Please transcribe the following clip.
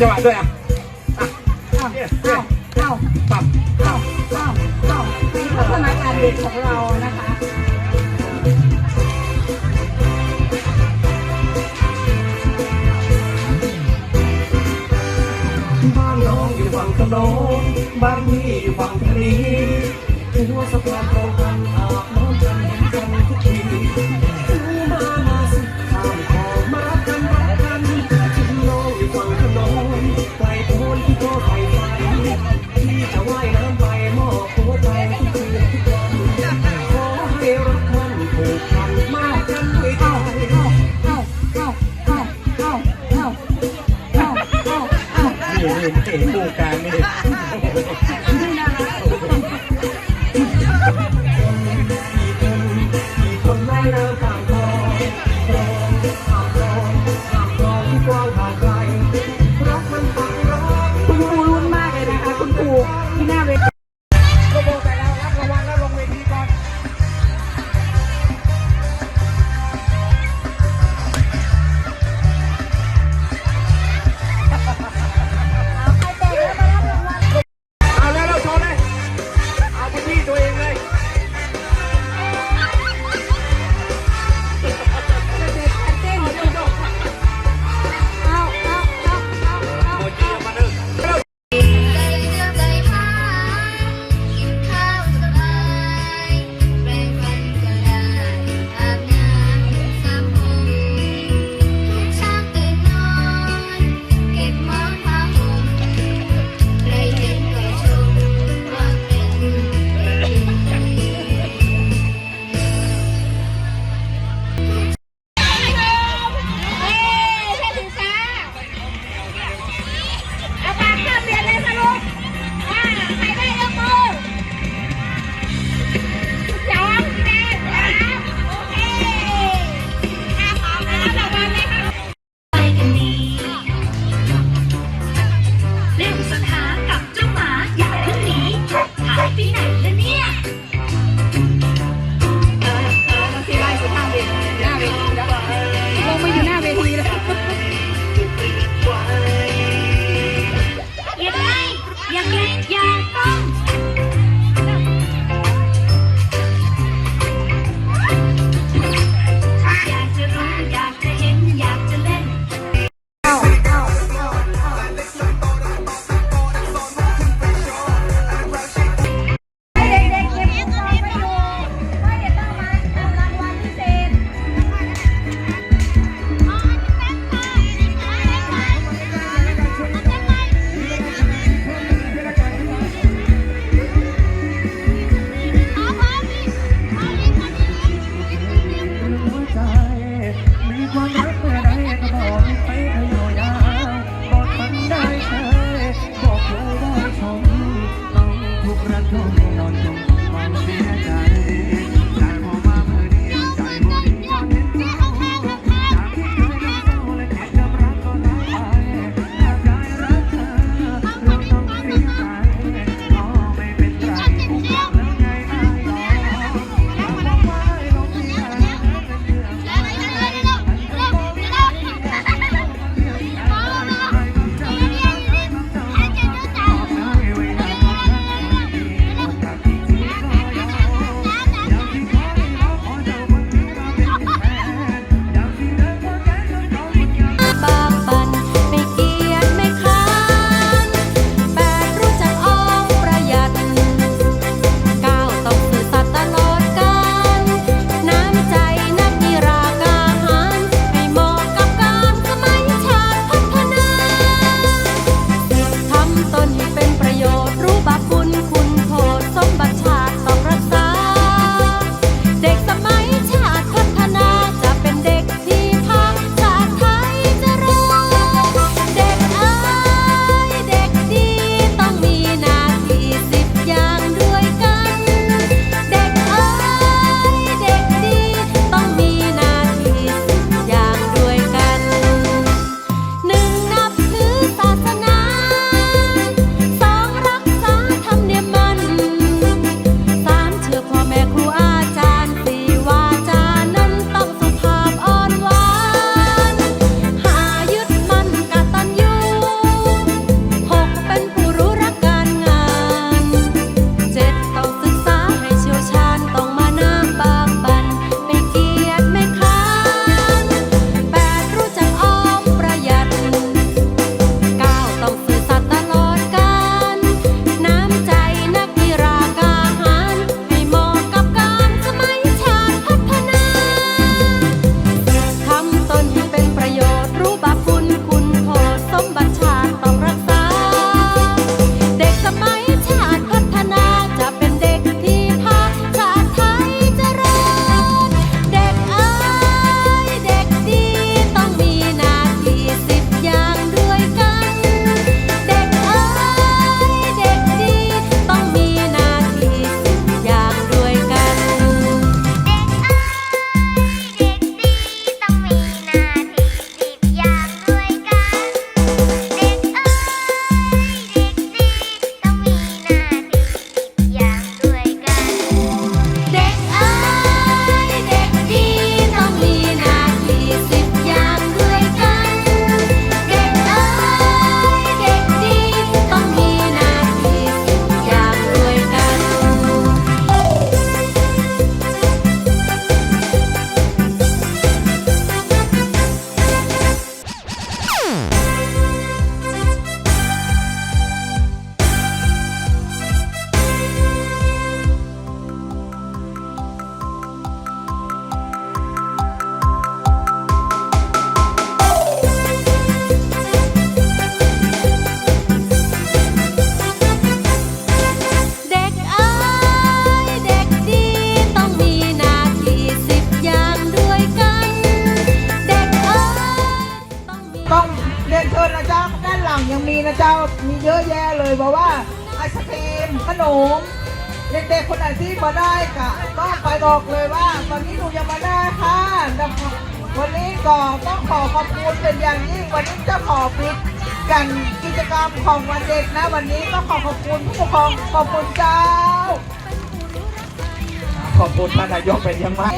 จังหวะด้วยอะอ้าวอ้าวอ้าวปั๊บอ้าวอ้าวอ้าวนี่พัฒนาการเด็กของเรานะคะบ้านน้องอยู่ฝั่งขนมบ้านพี่อยู่ฝั่งทะเล Ahora todo el mundo confía vacunas. จ้ามีเยอะแยะเลยบอกว่าไอศครีมขนมเด็กๆคนไหนที่มาได้ก็ต้องไปบอกเลยว่าวันนี้หนูยังมาได้ค่ะวันนี้ก็ต้องขอขอบคุณเป็นอย่างยิ่งวันนี้จะขอปิดกันกิจกรรมของวันเด็กนะ วันนี้ต้องขอขอบคุณผู้ปกครองขอบคุณเจ้า ขอบคุณท่านนายกเป็นอยังมาก